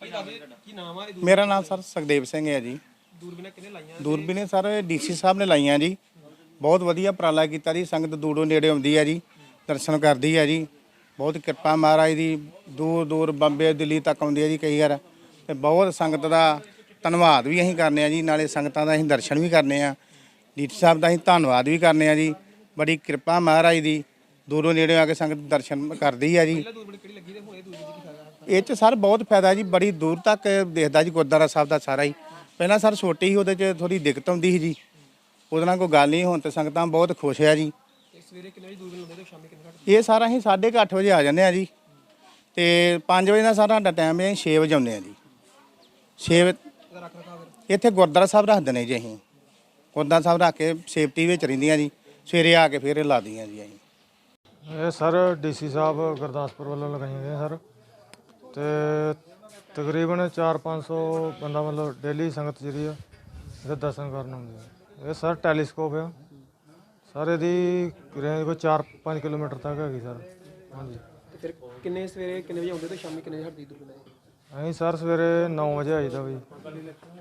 ਕੀ ਨਾਮ ਆ ਇਹ ਮੇਰਾ ਨਾਮ ਸਰ ਸੁਖਦੇਵ ਸਿੰਘ ਹੈ ਜੀ। ਦੂਰਬੀਨਾਂ ਕਿੰਨੇ ਲਾਈਆਂ ਦੂਰਬੀਨੇ ਸਰ ਡੀਸੀ ਸਾਹਿਬ ਨੇ ਲਾਈਆਂ ਜੀ। ਬਹੁਤ ਵਧੀਆ ਉਪਰਾਲਾ ਕੀਤਾ ਜੀ ਸੰਗਤ ਦੂਰੋਂ ਨੇੜੇ ਆਉਂਦੀ ਹੈ ਜੀ ਦਰਸ਼ਨ ਕਰਦੀ ਹੈ ਜੀ। ਬਹੁਤ ਕਿਰਪਾ ਮਹਾਰਾਜ ਦੀ ਦੂਰ ਦੂਰ ਬੰਬੇ ਦਿੱਲੀ ਤੱਕ ਆਉਂਦੀ ਹੈ ਜੀ ਕਈ ਵਾਰ। ਤੇ ਬਹੁਤ ਸੰਗਤ ਦਾ ਧੰਨਵਾਦ ਵੀ ਅਸੀਂ ਕਰਨੇ ਆ ਜੀ ਨਾਲੇ ਸੰਗਤਾਂ ਦਾ ਅਸੀਂ ਦਰਸ਼ਨ ਵੀ ਕਰਨੇ ਆ। ਡੀਸੀ ਸਾਹਿਬ ਦਾ ਅਸੀਂ ਧੰਨਵਾਦ ਵੀ ਕਰਨੇ ਆ ਜੀ। ਬੜੀ ਕਿਰਪਾ ਮਹਾਰਾਜ ਦੀ ਦੂਰੋਂ ਨੇੜੇ ਆ ਕੇ ਸੰਗਤ ਦਰਸ਼ਨ ਕਰਦੀ ਆ ਜੀ। ਇਹ ਚ ਸਰ ਬਹੁਤ ਫਾਇਦਾ ਜੀ, ਬੜੀ ਦੂਰ ਤੱਕ ਦੇਖਦਾ ਜੀ ਗੁਰਦੁਆਰਾ ਸਾਹਿਬ ਦਾ ਸਾਰਾ ਹੀ। ਪਹਿਲਾਂ ਸਰ ਛੋਟੀ ਸੀ, ਉਹਦੇ ਚ ਥੋੜੀ ਦਿੱਕਤ ਆਉਂਦੀ ਸੀ ਜੀ। ਉਹਦੇ ਨਾਲ ਕੋਈ ਗੱਲ ਨਹੀਂ, ਹੁਣ ਤੇ ਸੰਗਤਾਂ ਬਹੁਤ ਖੁਸ਼ ਆ ਜੀ। ਤੇ ਸਵੇਰੇ ਕਿੰਨੇ ਵਜੇ ਦੂਰਬੀਨ ਲਾਉਂਦੇ ਤੇ ਸ਼ਾਮੀ ਕਿੰਨੇ ਘੱਟ ਇਹ ਸਾਰਾ ਅਸੀਂ 8:30 ਵਜੇ ਆ ਜਾਂਦੇ ਆ ਜੀ। ਤੇ 5 ਵਜੇ ਦਾ ਸਾਡਾ ਸਾਡਾ ਟਾਈਮ ਹੈ 6 ਵਜੇ ਆਉਂਦੇ ਆ ਜੀ। 6 ਵਜੇ ਇੱਥੇ ਗੁਰਦੁਆਰਾ ਸਾਹਿਬ ਰੱਖ ਦਿੰਦੇ ਜੀ ਅਸੀਂ। ਗੁਰਦੁਆਰਾ ਸਾਹਿਬ ਰੱਖ ਕੇ ਸੇਫਟੀ ਵਿੱਚ ਰਹਿੰਦੀਆਂ ਜੀ। ਸਵੇਰੇ ਆ ਕੇ ਫਿਰ ਲਾ ਦੀਆਂ ਜੀ ਅਸੀਂ। ਇਹ ਸਰ ਡੀਸੀ ਸਾਹਿਬ ਗੁਰਦਾਸਪੁਰ ਵੱਲੋਂ ਲਗਾਈਆਂ ਗਈਆਂ ਸਰ। ਤੇ ਤਕਰੀਬਨ 4-500 ਬੰਦਾ ਮਤਲਬ ਡੇਲੀ ਸੰਗਤ ਜਿਹੜੀ ਆ ਇਹਦੇ ਦਰਸ਼ਨ ਕਰਨ ਆਉਂਦੀ ਹੈ ਇਹ ਸਰ ਟੈਲੀਸਕੋਪ ਆ। ਸਰ ਇਹਦੀ ਰੇਂਜ ਕੋਈ 4-5 ਕਿਲੋਮੀਟਰ ਤੱਕ ਹੈਗੀ ਸਰ। ਹਾਂਜੀ। ਤੇ ਫਿਰ ਕਿੰਨੇ ਸਵੇਰੇ ਕਿੰਨੇ ਵਜੇ ਆਉਂਦੇ ਤੇ ਸ਼ਾਮੀ ਕਿੰਨੇ ਵਜੇ ਹਟਦੀ ਇਹ? ਅਸੀਂ ਸਰ ਸਵੇਰੇ 9 ਵਜੇ ਆਈਦਾ ਵੀ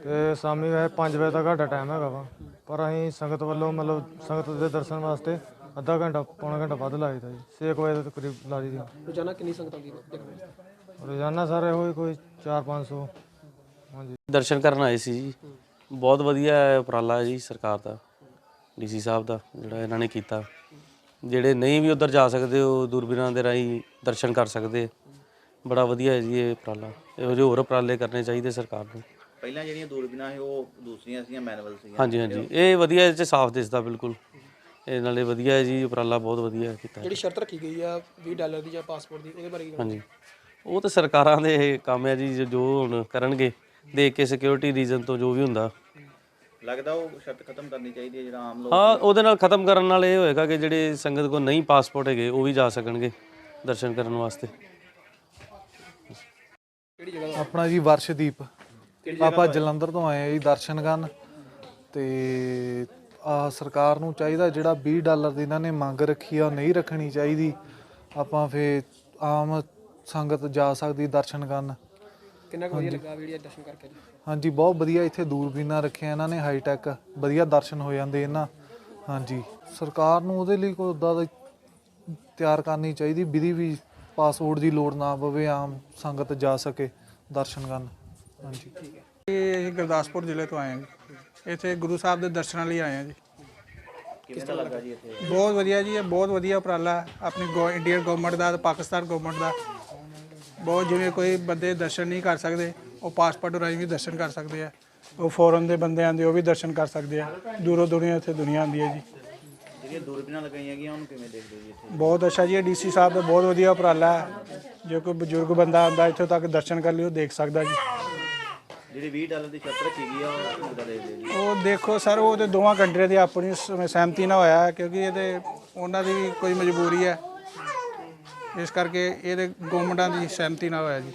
ਤੇ ਸ਼ਾਮੀ ਵੈਸੇ 5 ਵਜੇ ਤੱਕ ਸਾਡਾ ਟਾਈਮ ਹੈਗਾ ਵਾ। ਪਰ ਅਸੀਂ ਸੰਗਤ ਵੱਲੋਂ ਮਤਲਬ ਸੰਗਤ ਦੇ ਦਰਸ਼ਨ ਵਾਸਤੇ ਅੱਧਾ ਘੰਟਾ ਪੌਣਾ ਘੰਟਾ ਵੱਧ ਲਾਈਦਾ ਜੀ। 6 ਵਜੇ ਦੇ ਕਰੀਬ ਲਾ ਦਈਦੀ ਰੋਜ਼ਾਨਾ ਕਿੰਨੀ ਸੰਗਤ ਆਉਂਦੀ ਹੈ ਦੇਖਣ ਵਾਸਤੇ? ਰੋਜ਼ਾਨਾ ਸਰ ਇਹੋ ਹੀ ਕੋਈ 4-500 ਹਾਂਜੀ। ਦਰਸ਼ਨ ਕਰਨ ਆਏ ਸੀ ਜੀ। ਬਹੁਤ ਵਧੀਆ ਹੈ ਉਪਰਾਲਾ ਹੈ ਜੀ ਸਰਕਾਰ ਦਾ ਡੀਸੀ ਸਾਹਿਬ ਦਾ ਜਿਹੜਾ ਇਹਨਾਂ ਨੇ ਕੀਤਾ। ਜਿਹੜੇ ਨਹੀਂ ਵੀ ਉਧਰ ਜਾ ਸਕਦੇ ਉਹ ਦੂਰਬੀਨਾਂ ਦੇ ਰਾਹੀਂ ਦਰਸ਼ਨ ਕਰ ਸਕਦੇ। ਬੜਾ ਵਧੀਆ ਹੈ ਜੀ ਇਹ ਉਪਰਾਲਾ। ਇਹੋ ਜਿਹੇ ਹੋਰ ਉਪਰਾਲੇ ਕਰਨੇ ਚਾਹੀਦੇ ਸਰਕਾਰ ਨੂੰ। ਪਹਿਲਾਂ ਜਿਹੜੀਆਂ ਦੂਰਬੀਨਾਂ ਸੀ ਉਹ ਦੂਸਰੀਆਂ ਸੀਗੀਆਂ ਮੈਨੂਅਲ ਸੀਗੀਆਂ। ਹਾਂਜੀ ਹਾਂਜੀ। ਇਹ ਵਧੀਆ ਇਹ 'ਚ ਸਾਫ਼ ਦਿਸਦਾ ਬਿਲਕੁਲ। ਇਹ ਨਾਲੇ ਵਧੀਆ ਹੈ ਜੀ ਉਪਰਾਲਾ ਬਹੁਤ ਵਧੀਆ ਕੀਤਾ ਜਿਹੜੀ ਸ਼ਰਤ ਰੱਖੀ ਗਈ ਆ 20 ਡਾਲਰ ਦੀ ਜਾਂ ਪਾਸਪੋਰਟ ਦੀ ਉਹਦੇ ਬਾਰੇ ਕੀ ਹਾਂਜੀ। ਉਹ ਤਾਂ ਸਰਕਾਰਾਂ ਦੇ ਇਹ ਕੰਮ ਹੈ ਜੀ ਜੋ- ਹੁਣ ਕਰਨਗੇ ਦੇਖ ਕੇ ਸਿਕਿਉਰਿਟੀ ਰੀਜ਼ਨ ਤੋਂ ਜੋ ਵੀ ਹੁੰਦਾ। ਲੱਗਦਾ ਉਹ ਸ਼ਰਤ ਖਤਮ ਕਰਨੀ ਚਾਹੀਦੀ ਹੈ ਜਿਹੜਾ ਆਮ ਲੋਕ ਹਾਂ ਉਹਦੇ ਨਾਲ ਖਤਮ ਕਰਨ ਨਾਲ ਇਹ ਹੋਏਗਾ ਕਿ ਜਿਹੜੇ ਸੰਗਤ ਕੋਲ ਨਹੀਂ ਪਾਸਪੋਰਟ ਹੈਗੇ ਉਹ ਵੀ ਜਾ ਸਕਣਗੇ ਦਰਸ਼ਨ ਕਰਨ ਵਾਸਤੇ। ਕਿਹੜੀ ਜਗ੍ਹਾ ਆਪਣਾ ਜੀ ਵਰਸ਼ਦੀਪ। ਆਪਾਂ ਜਲੰਧਰ ਤੋਂ ਆਏ ਆ ਜੀ ਦਰਸ਼ਨ ਕਰਨ। ਤੇ ਸਰਕਾਰ ਨੂੰ ਚਾਹੀਦਾ ਜਿਹੜਾ 20 ਡਾਲਰ ਦੀ ਇਹਨਾਂ ਨੇ ਮੰਗ ਰੱਖੀ ਆ ਉਹ ਨਹੀਂ ਰੱਖਣੀ ਚਾਹੀਦੀ। ਆਪਾਂ ਫੇ ਆਮ ਸੰਗਤ ਜਾ ਸਕਦੀ ਦਰਸ਼ਨ ਕਰਨ। ਕਿੰਨਾ ਕੁ ਵਧੀਆ ਲੱਗਾ ਵੀਡੀਓ ਦਰਸ਼ਨ ਕਰਕੇ? ਜੀ ਹਾਂਜੀ ਬਹੁਤ ਵਧੀਆ ਇੱਥੇ ਦੂਰਬੀਨਾਂ ਰੱਖਿਆ ਇਹਨਾਂ ਨੇ ਹਾਈ ਟੈਕ ਵਧੀਆ ਦਰਸ਼ਨ ਹੋ ਜਾਂਦੇ ਇਹਨਾਂ। ਹਾਂਜੀ ਸਰਕਾਰ ਨੂੰ ਉਹਦੇ ਲਈ ਕੋਈ ਉਦਾਂ ਦਾ ਤਿਆਰ ਕਰਨੀ ਚਾਹੀਦੀ ਵਿਧੀ ਵੀ ਪਾਸਪੋਰਟ ਦੀ ਲੋੜ ਨਾ ਪਵੇ ਆਮ ਸੰਗਤ ਜਾ ਸਕੇ ਦਰਸ਼ਨ ਕਰਨ। ਹਾਂਜੀ ਇਹ ਅਸੀਂ ਗੁਰਦਾਸਪੁਰ ਜ਼ਿਲ੍ਹੇ ਤੋਂ ਆਏ ਹਾਂ ਜੀ। ਇੱਥੇ ਗੁਰੂ ਸਾਹਿਬ ਦੇ ਦਰਸ਼ਨਾਂ ਲਈ ਆਏ ਹਾਂ ਜੀ। ਕਿਵੇਂ ਦਾ ਲੱਗਾ ਜੀ ਇੱਥੇ? ਬਹੁਤ ਵਧੀਆ ਜੀ ਇਹ ਬਹੁਤ ਵਧੀਆ ਉਪਰਾਲਾ ਹੈ ਆਪਣੀ ਇੰਡੀਅਨ ਗਵਰਨਮੈਂਟ ਦਾ ਤੇ ਪਾਕਿਸਤਾਨ ਗਵਰਨਮੈਂਟ ਦਾ। ਬਹੁਤ ਜਿਵੇਂ ਕੋਈ ਬੰਦੇ ਦਰਸ਼ਨ ਨਹੀਂ ਕਰ ਸਕਦੇ ਉਹ ਪਾਸਪੋਰਟ ਰਾਹੀਂ ਵੀ ਦਰਸ਼ਨ ਕਰ ਸਕਦੇ ਆ। ਉਹ ਫੋਰਨ ਦੇ ਬੰਦੇ ਆਂਦੇ ਉਹ ਵੀ ਦਰਸ਼ਨ ਕਰ ਸਕਦੇ ਆ। ਦੂਰੋਂ ਦੁਨੀਆ ਇੱਥੇ ਦੁਨੀਆ ਆਉਂਦੀ ਹੈ ਜੀ। ਜਿਹੜੀਆਂ ਦੂਰਬੀਨਾਂ ਲਗਾਈਆਂ ਗਈਆਂ ਉਹਨੂੰ ਕਿਵੇਂ ਦੇਖਦੇ ਹੋ ਜੀ ਇੱਥੇ? ਬਹੁਤ ਅੱਛਾ ਜੀ ਡੀਸੀ ਸਾਹਿਬ ਦਾ ਬਹੁਤ ਵਧੀਆ ਉਪਰਾਲਾ ਹੈ। ਜੇ ਕੋਈ ਬਜ਼ੁਰਗ ਬੰਦਾ ਆਂਦਾ ਇੱਥੋਂ ਤੱਕ ਦਰਸ਼ਨ ਕਰ ਲਈ ਉਹ ਦੇਖ ਸਕਦਾ ਜੀ। ਜਿਹੜੀ 20 ਡਾਲਰ ਦੀ ਸ਼ਰਤ ਰੱਖੀ ਗਈ ਆ, ਉਹ ਕਿੱਦਾਂ ਦੇਖਦੇ ਹੋ ਜੀ ਉਹ ਦੇਖੋ ਸਰ, ਉਹ ਤੇ ਦੋਵਾਂ ਕੰਟਰੀਆਂ ਦੀ ਆਪਣੀ ਸ- ਸਹਿਮਤੀ ਨਾਲ ਹੋਇਆ ਹੈ ਕਿਉਂਕਿ ਇਹਦੇ ਉਹਨਾਂ ਦੀ ਵੀ ਕੋਈ ਮਜਬੂਰੀ ਹੈ। ਇਸ ਕਰਕੇ ਇਹਦੇ ਗਵਰਨਮੈਂਟਾਂ ਦੀ ਸਹਿਮਤੀ ਨਾਲ ਹੋਇਆ ਜੀ।